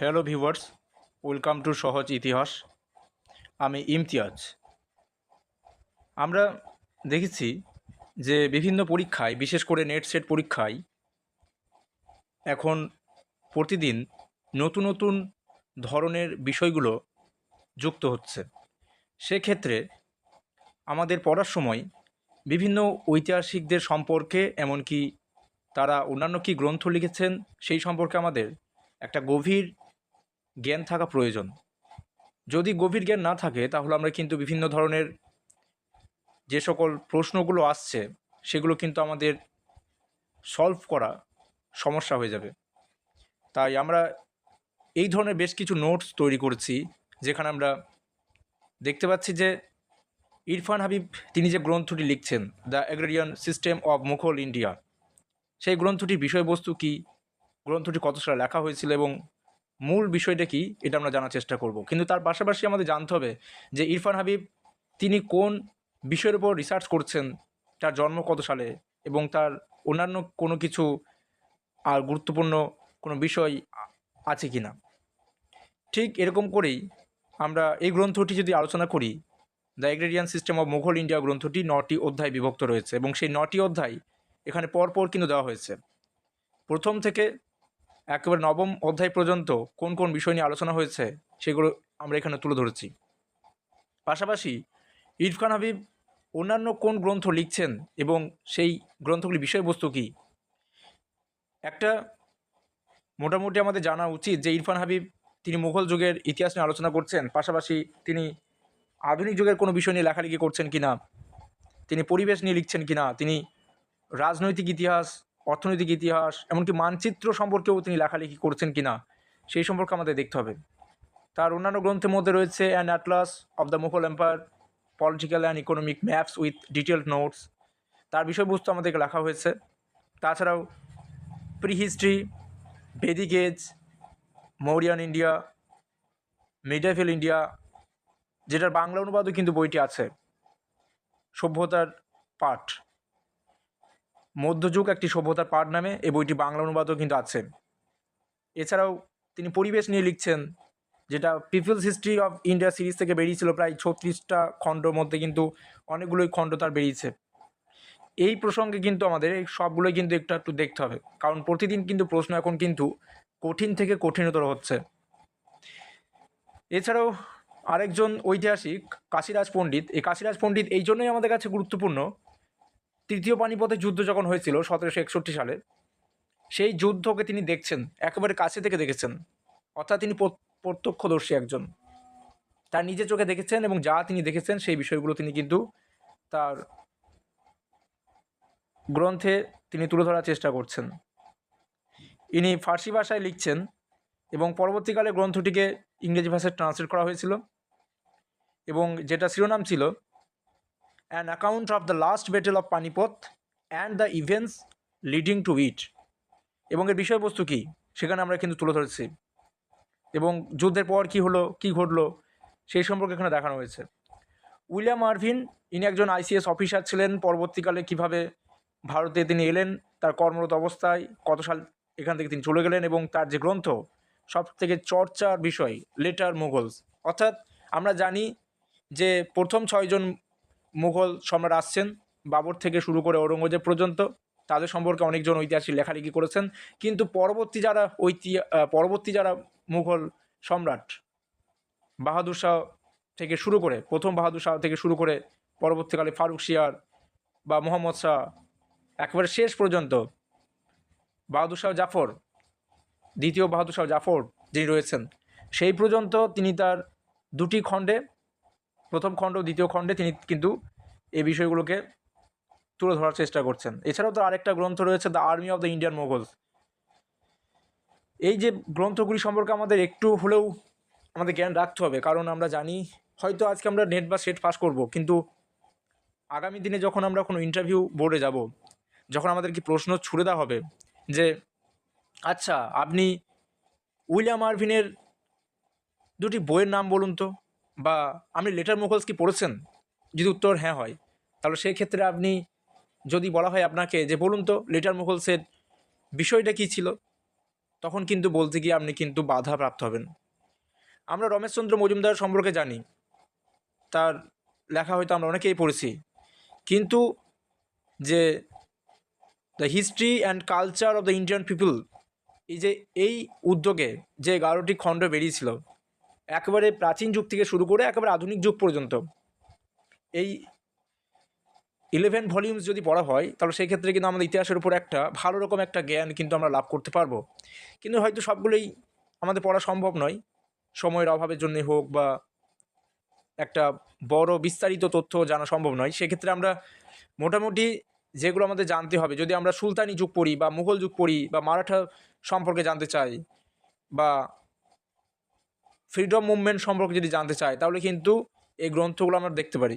Hello viewers welcome to সহজ ইতিহাস আমি ইমতিয়াজ। আমরা দেখেছি যে বিভিন্ন পরীক্ষায়, বিশেষ করে নেট সেট পরীক্ষায়, এখন প্রতিদিন নতুন নতুন ধরনের বিষয়গুলো যুক্ত হচ্ছে। সেক্ষেত্রে আমাদের পড়ার সময় বিভিন্ন ঐতিহাসিকদের সম্পর্কে, এমনকি তারা অন্যান্য কী গ্রন্থ লিখেছেন, সেই সম্পর্কে আমাদের একটা গভীর জ্ঞান থাকা প্রয়োজন। যদি গভীর জ্ঞান না থাকে, তাহলে আমরা কিন্তু বিভিন্ন ধরনের যে সকল প্রশ্নগুলো আসছে, সেগুলো কিন্তু আমাদের সলভ করা সমস্যা হয়ে যাবে। তাই আমরা এই ধরনের বেশ কিছু নোটস তৈরি করেছি, যেখানে আমরা দেখতে পাচ্ছি যে ইরফান হাবিব, তিনি যে গ্রন্থটি লিখছেন, the agrarian system of Mughal India সেই গ্রন্থটির বিষয়বস্তু কী? গ্রন্থটি কত সালে লেখা হয়েছিল এবং মূল বিষয়টা কি, এটা আমরা জানার চেষ্টা করব। কিন্তু তার পাশাপাশি আমাদের জানতে হবে যে ইরফান হাবিব, তিনি কোন বিষয়ের উপর রিসার্চ করছেন, তার জন্ম কত সালে এবং তার অন্যান্য কোনো কিছু আর গুরুত্বপূর্ণ কোনো বিষয় আছে কি না ঠিক এরকম করেই আমরা এই গ্রন্থটি যদি আলোচনা করি the agrarian system of Mughal India গ্রন্থটি নটি অধ্যায় বিভক্ত রয়েছে এবং সেই নটি অধ্যায় এখানে পরপর কিন্তু দেওয়া হয়েছে। প্রথম থেকে একেবারে নবম অধ্যায় পর্যন্ত কোন কোন বিষয় নিয়ে আলোচনা হয়েছে সেগুলো আমরা এখানে তুলে ধরেছি। পাশাপাশি ইরফান হাবিব অন্যান্য কোন গ্রন্থ লিখছেন এবং সেই গ্রন্থগুলির বিষয়বস্তু কী? একটা মোটামুটি আমাদের জানা উচিত যে ইরফান হাবিব তিনি মুঘল যুগের ইতিহাস নিয়ে আলোচনা করছেন, পাশাপাশি তিনি আধুনিক যুগের কোনো বিষয় নিয়ে লেখালেখি করছেন কি না তিনি পরিবেশ নিয়ে লিখছেন কি না তিনি রাজনৈতিক ইতিহাস অর্থনৈতিক ইতিহাস, এমনকি মানচিত্র সম্পর্কেও তিনি লেখালেখি করছেন কি না সেই সম্পর্কে আমাদের দেখতে হবে। তার অন্যান্য গ্রন্থের মধ্যে রয়েছে an atlas of the Mughal empire political and economic maps with detailed notes তার বিষয়বস্তু আমাদেরকে লেখা হয়েছে। তাছাড়াও pre history age Mauryan India medieval India যেটার বাংলা অনুবাদও কিন্তু বইটি আছে। সভ্যতার পাঠ। মধ্যযুগ একটি সভ্যতার পাঠ নামে এই বইটি বাংলা অনুবাদও কিন্তু আছে। এছাড়াও তিনি পরিবেশ নিয়ে লিখছেন, যেটা people's history of India series থেকে বেরিয়েছিল, প্রায় ছত্রিশটা খণ্ডর মধ্যে কিন্তু অনেকগুলোই খণ্ড তার বেরিয়েছে। এই প্রসঙ্গে কিন্তু আমাদের এই সবগুলোই কিন্তু একটু একটু দেখতে হবে, কারণ প্রতিদিন কিন্তু প্রশ্ন এখন কিন্তু কঠিন থেকে কঠিনতর হচ্ছে। এছাড়াও আরেকজন ঐতিহাসিক কাশিরাজ পণ্ডিত, এই কাশিরাজ পণ্ডিত এই জন্যই আমাদের কাছে গুরুত্বপূর্ণ তৃতীয় পানিপথের যুদ্ধ যখন হয়েছিল সতেরোশো একষট্টি সালে, সেই যুদ্ধকে তিনি দেখছেন, একেবারে কাছে থেকে দেখেছেন। অর্থাৎ তিনি প্র- প্রত্যক্ষদর্শী একজন। তার নিজে চোখে দেখেছেন এবং যা তিনি দেখেছেন সেই বিষয়গুলো তিনি কিন্তু তার গ্রন্থে তিনি তুলে ধরার চেষ্টা করছেন। ইনি ফার্সি ভাষায় লিখছেন এবং পরবর্তীকালে গ্রন্থটিকে ইংরেজি ভাষায় ট্রান্সলেট করা হয়েছিল এবং যেটা শিরোনাম ছিল an account of the last battle of Panipat and the events leading to it এবং এর বিষয়বস্তু কী? সেখানে আমরা কিন্তু তুলে ধরেছি। এবং যুদ্ধের পর কী হলো, কী ঘটলো, সেই সম্পর্কে এখানে দেখানো হয়েছে। উইলিয়াম আরভিন, ইনি একজন আইসিএস অফিসার ছিলেন, পরবর্তীকালে কীভাবে ভারতে তিনি এলেন, তার কর্মরত অবস্থায় কত সাল এখান থেকে তিনি চলে গেলেন এবং তার যে গ্রন্থ সব থেকে চর্চার বিষয়, লেটার মুঘলস অর্থাৎ আমরা জানি যে প্রথম ছয়জন মুঘল সম্রাট আসছেন বাবর থেকে শুরু করে ঔরঙ্গজেব পর্যন্ত। তাদের সম্পর্কে অনেকজন ঐতিহাসিক লেখালেখি করেছেন। কিন্তু পরবর্তী যারা ঐতি পরবর্তী যারা মুঘল সম্রাট বাহাদুর শাহ থেকে শুরু করে, প্রথম বাহাদুর শাহ থেকে শুরু করে পরবর্তীকালে ফারুক শিয়ার বা মোহাম্মদ শাহ, একেবারে শেষ পর্যন্ত বাহাদুর শাহ জাফর, দ্বিতীয় বাহাদুর শাহ জাফর যিনি রয়েছেন, সেই পর্যন্ত তিনি তার দুটি খণ্ডে প্রথম খণ্ড, দ্বিতীয় খণ্ডে তিনি কিন্তু এই বিষয়গুলোকে তুলে ধরার চেষ্টা করছেন। এছাড়াও তো আরেকটা গ্রন্থ রয়েছে the army of the Indian Mughals এই যে গ্রন্থগুলি সম্পর্কে আমাদের একটু হলেও আমাদের জ্ঞান রাখতে হবে, কারণ আমরা জানি, হয়তো আজকে আমরা নেট বা সেট পাস করব, কিন্তু আগামী দিনে যখন আমরা কোনো ইন্টারভিউ বোর্ডে যাব, যখন আমাদেরকে প্রশ্ন ছুড়ে দেওয়া হবে যে আচ্ছা আপনি উইলিয়াম আরভিনের দুটি বইয়ের নাম বলুন তো। বা আপনি লেটার মুঘলস কি পড়েছেন? যদি উত্তর হ্যাঁ হয়, তাহলে সেই ক্ষেত্রে আপনি যদি বলা হয় আপনাকে যে, বলুন তো লেটার মুঘলসের বিষয়টা কী ছিল? তখন কিন্তু বলতে গিয়ে আপনি কিন্তু বাধা প্রাপ্ত হবেন। আমরা রমেশচন্দ্র মজুমদার সম্পর্কে জানি। তার লেখা হয়তো আমরা অনেকেই পড়েছি। কিন্তু যে the history and culture of the Indian people এই যে, এই উদ্যোগে যে এগারোটি খণ্ড বেরিয়েছিল একেবারে প্রাচীন যুগ থেকে শুরু করে একেবারে আধুনিক যুগ পর্যন্ত। এই ইলেভেন ভলিউমস যদি পড়া হয়, তাহলে সেই ক্ষেত্রে কিন্তু আমাদের ইতিহাসের উপর একটা ভালো রকম একটা জ্ঞান কিন্তু আমরা লাভ করতে পারব। কিন্তু হয়তো সবগুলোই আমাদের পড়া সম্ভব নয়। সময়ের অভাবের জন্যে হোক বা একটা বড় বিস্তারিত তথ্য জানা সম্ভব নয়। সেক্ষেত্রে আমরা মোটামুটি যেগুলো আমাদের জানতে হবে, যদি আমরা সুলতানি যুগ পড়ি বা মুঘল যুগ পড়ি বা মারাঠা সম্পর্কে জানতে চাই বা ফ্রিডম মুভমেন্ট সম্পর্কে যদি জানতে চাই তাহলে কিন্তু এই গ্রন্থগুলো আমরা দেখতে পারি।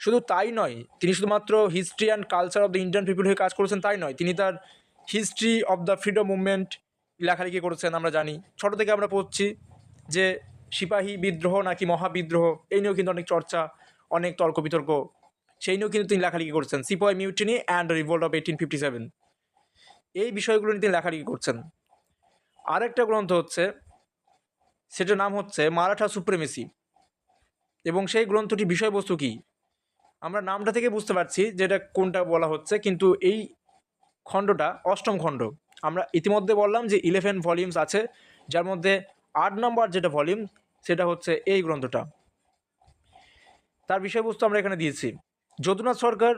শুধু তাই নয়, তিনি শুধুমাত্র history and culture of the Indian people হয়ে কাজ করেছেন তাই নয়, তিনি তার history of the freedom movement লেখালেখি করেছেন আমরা জানি। ছোটো থেকে আমরা পড়ছি যে সিপাহী বিদ্রোহ নাকি মহাবিদ্রোহ, এই নিয়েও কিন্তু অনেক চর্চা, অনেক তর্ক বিতর্ক সেই নিয়েও কিন্তু তিনি লেখালেখি করছেন। Sepoy mutiny and revolt of eighteen fifty seven এই বিষয়গুলো নিয়ে তিনি লেখালেখি করছেন। আরেকটা গ্রন্থ হচ্ছে সেটার নাম হচ্ছে মারাঠা সুপ্রেমেসি এবং সেই গ্রন্থটি বিষয়বস্তু কী? আমরা নামটা থেকে বুঝতে পারছি যে এটা কোনটা বলা হচ্ছে, কিন্তু এই খণ্ডটা অষ্টম খণ্ড। আমরা ইতিমধ্যে বললাম যে ইলেভেন ভলিউমস আছে, যার মধ্যে আট নম্বর যেটা ভলিউম সেটা হচ্ছে এই গ্রন্থটা। তার বিষয়বস্তু আমরা এখানে দিয়েছি। যদুনাথ সরকার,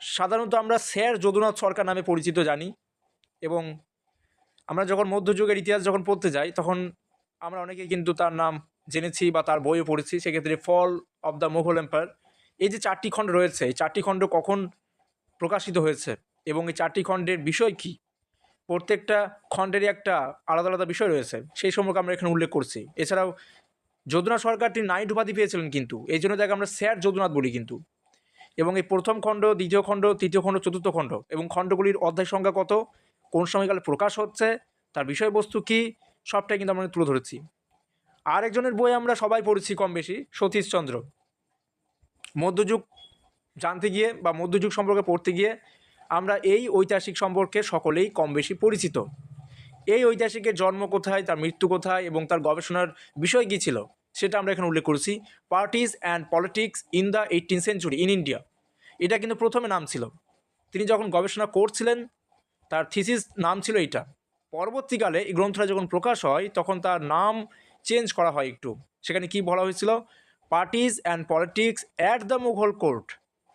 সাধারণত আমরা স্যার যদুনাথ সরকার নামে পরিচিত জানি, এবং আমরা যখন মধ্যযুগের ইতিহাস যখন পড়তে যাই, তখন আমরা অনেকেই কিন্তু তার নাম জেনেছি বা তার বইও পড়েছি, সেক্ষেত্রে fall of the Mughal empire এই যে চারটি খণ্ড রয়েছে, এই চারটি খণ্ড কখন প্রকাশিত হয়েছে এবং এই চারটি খণ্ডের বিষয় কী? প্রত্যেকটা খণ্ডেরই একটা আলাদা আলাদা বিষয় রয়েছে, সেই সম্পর্কে আমরা এখানে উল্লেখ করছি। এছাড়াও যদুনাথ সরকার তিনি নাইট উপাধি পেয়েছিলেন কিন্তু, এই জন্য তাকে আমরা স্যার যদুনাথ বলি কিন্তু। এবং এই প্রথম খণ্ড, দ্বিতীয় খণ্ড, তৃতীয় খণ্ড, চতুর্থ খণ্ড এবং খণ্ডগুলির অধ্যায় সংখ্যা কত? কোন সময়কালে প্রকাশ হচ্ছে? তার বিষয়বস্তু কী? সবটাই কিন্তু আমরা তুলে ধরেছি। আরেকজনের বই আমরা সবাই পড়েছি কম বেশি, সতীশচন্দ্র। মধ্যযুগ জানতে গিয়ে বা মধ্যযুগ সম্পর্কে পড়তে গিয়ে আমরা এই ঐতিহাসিক সম্পর্কে সকলেই কম বেশি পরিচিত। এই ঐতিহাসিকের জন্ম কোথায়, তার মৃত্যু কোথায় এবং তার গবেষণার বিষয় কী ছিল, সেটা আমরা এখানে উল্লেখ করেছি। Parties and politics in the eighteen century in India এটা কিন্তু প্রথমে নাম ছিল। তিনি যখন গবেষণা করছিলেন, তার থিসিস নাম ছিল এইটা। পরবর্তীকালে এই গ্রন্থটা যখন প্রকাশ হয়, তখন তার নাম চেঞ্জ করা হয় একটু। সেখানে কি বলা হয়েছিল? Parties and politics at the Mughal court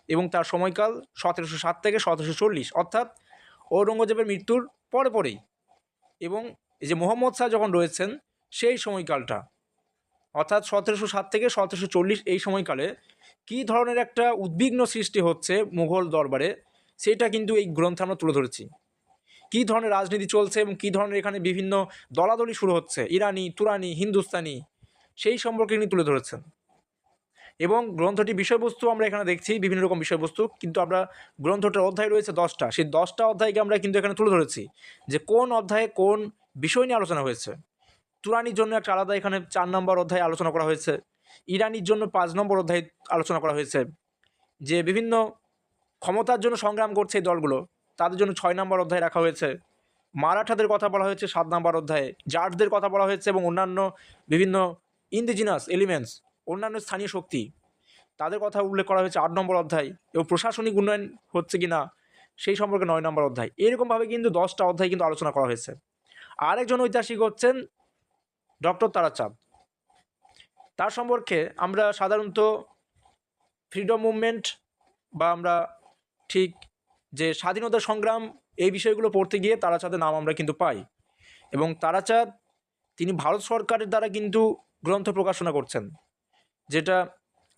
এবং তার সময়কাল সতেরোশো সাত থেকে সতেরোশো চল্লিশ, অর্থাৎ ঔরঙ্গজেবের মৃত্যুর পরে পরেই। এবং এই যে মোহাম্মদ শাহ যখন রয়েছেন, সেই সময়কালটা, অর্থাৎ সতেরোশো সাত থেকে সতেরোশো চল্লিশ এই সময়কালে কী ধরনের একটা উদ্বিগ্ন সৃষ্টি হচ্ছে মুঘল দরবারে, সেটা কিন্তু এই গ্রন্থে আমরা তুলে ধরেছি। কী ধরনের রাজনীতি চলছে এবং কী ধরনের এখানে বিভিন্ন দলাদলি শুরু হচ্ছে? ইরানি, তুরানি, হিন্দুস্তানি, সেই সম্পর্কে তিনি তুলে ধরেছেন। এবং গ্রন্থটি বিষয়বস্তু আমরা এখানে দেখছি, বিভিন্ন রকম বিষয়বস্তু, কিন্তু আমরা গ্রন্থটার অধ্যায় রয়েছে দশটা। সেই দশটা অধ্যায়কে আমরা কিন্তু এখানে তুলে ধরেছি যে কোন অধ্যায়ে কোন বিষয় নিয়ে আলোচনা হয়েছে। তুরানির জন্য একটা আলাদা এখানে চার নম্বর অধ্যায়ে আলোচনা করা হয়েছে। ইরানির জন্য পাঁচ নম্বর অধ্যায়ে আলোচনা করা হয়েছে। যে বিভিন্ন ক্ষমতার জন্য সংগ্রাম করছে এই দলগুলো। তাদের জন্য ছয় নম্বর অধ্যায় রাখা হয়েছে। মারাঠাদের কথা বলা হয়েছে সাত নম্বর অধ্যায়ে। জাটদের কথা বলা হয়েছে এবং অন্যান্য বিভিন্ন ইন্ডিজিনাস এলিমেন্টস অন্যান্য স্থানীয় শক্তি। তাদের কথা উল্লেখ করা হয়েছে আট নম্বর অধ্যায় এবং প্রশাসনিক উন্নয়ন হচ্ছে কি না সেই সম্পর্কে নয় নম্বর অধ্যায়। এরকমভাবে কিন্তু দশটা অধ্যায় কিন্তু আলোচনা করা হয়েছে। আরেকজন ঐতিহাসিক হচ্ছেন ডক্টর তারাচাঁদ। তার সম্পর্কে আমরা সাধারণত ফ্রিডম মুভমেন্ট বা আমরা ঠিক যে স্বাধীনতা সংগ্রাম এই বিষয়গুলো পড়তে গিয়ে তারাচাঁদের নাম আমরা কিন্তু পাই। এবং তারাচাঁদ, তিনি ভারত সরকারের দ্বারা কিন্তু গ্রন্থ প্রকাশনা করছেন, যেটা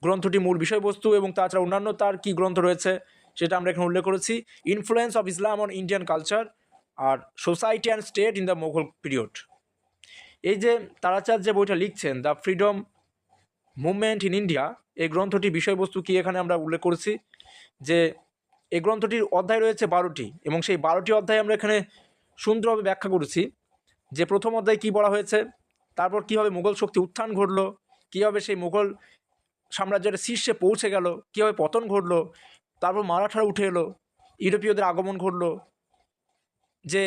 গ্রন্থটি মূল বিষয়বস্তু এবং তাছাড়া অন্যান্য তার কী গ্রন্থ রয়েছে সেটা আমরা এখানে উল্লেখ করেছি। Influence of Islam on Indian culture R society and state in the Mughal period এই যে তারাচাঁদ যে বইটা লিখছেন the freedom movement in India এই গ্রন্থটি বিষয়বস্তু কি এখানে আমরা উল্লেখ করেছি, যে এই গ্রন্থটির অধ্যায় রয়েছে বারোটি এবং সেই বারোটি অধ্যায় আমরা এখানে সুন্দরভাবে ব্যাখ্যা করেছি। যে প্রথম অধ্যায় কী বলা হয়েছে, তারপর কীভাবে মুঘল শক্তি উত্থান ঘটলো, কীভাবে সেই মুঘল সাম্রাজ্যের শীর্ষে পৌঁছে গেল, কীভাবে পতন ঘটলো, তারপর মারাঠারা উঠে এলো, ইউরোপীয়দের আগমন ঘটলো, যে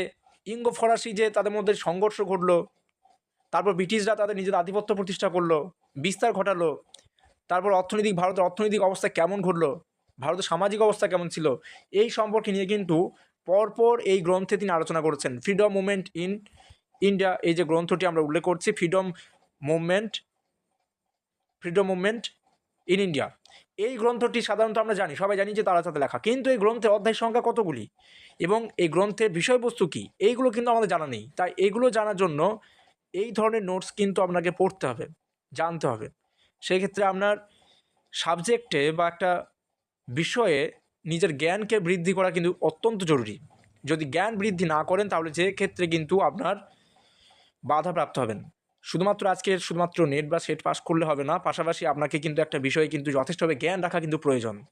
ইঙ্গ ফরাসি যে তাদের মধ্যে সংঘর্ষ ঘটলো, তারপর ব্রিটিশরা তাদের নিজের আধিপত্য প্রতিষ্ঠা করল, বিস্তার ঘটালো, তারপর অর্থনৈতিক, ভারতের অর্থনৈতিক অবস্থা কেমন ঘটলো ভারতের সামাজিক অবস্থা কেমন ছিল? এই সম্পর্কে নিয়ে কিন্তু পরপর এই গ্রন্থে তিনি আলোচনা করেছেন। ফ্রিডম মুভমেন্ট ইন ইন্ডিয়া এই যে গ্রন্থটি আমরা উল্লেখ করছি freedom movement freedom movement in India এই গ্রন্থটি সাধারণত আমরা জানি, সবাই জানি যে তারা সাথে লেখা। কিন্তু এই গ্রন্থের অধ্যায় সংখ্যা কতগুলি? এবং এই গ্রন্থের বিষয়বস্তু কী? এইগুলো কিন্তু আমাদের জানা নেই। তাই এগুলো জানার জন্য এই ধরনের নোটস কিন্তু আপনাকে পড়তে হবে, জানতে হবে। সেই ক্ষেত্রে আপনার সাবজেক্টে বা একটা বিষয়ে নিজের জ্ঞানকে বৃদ্ধি করা কিন্তু অত্যন্ত জরুরি। যদি জ্ঞান বৃদ্ধি না করেন, তাহলে যে ক্ষেত্রে কিন্তু আপনার বাধাপ্রাপ্ত হবেন। শুধুমাত্র আজকে শুধুমাত্র নেট বা সেট পাস করলে হবে না, পাশাপাশি আপনাকে কিন্তু একটা বিষয়ে কিন্তু যথেষ্টভাবে জ্ঞান রাখা কিন্তু প্রয়োজন।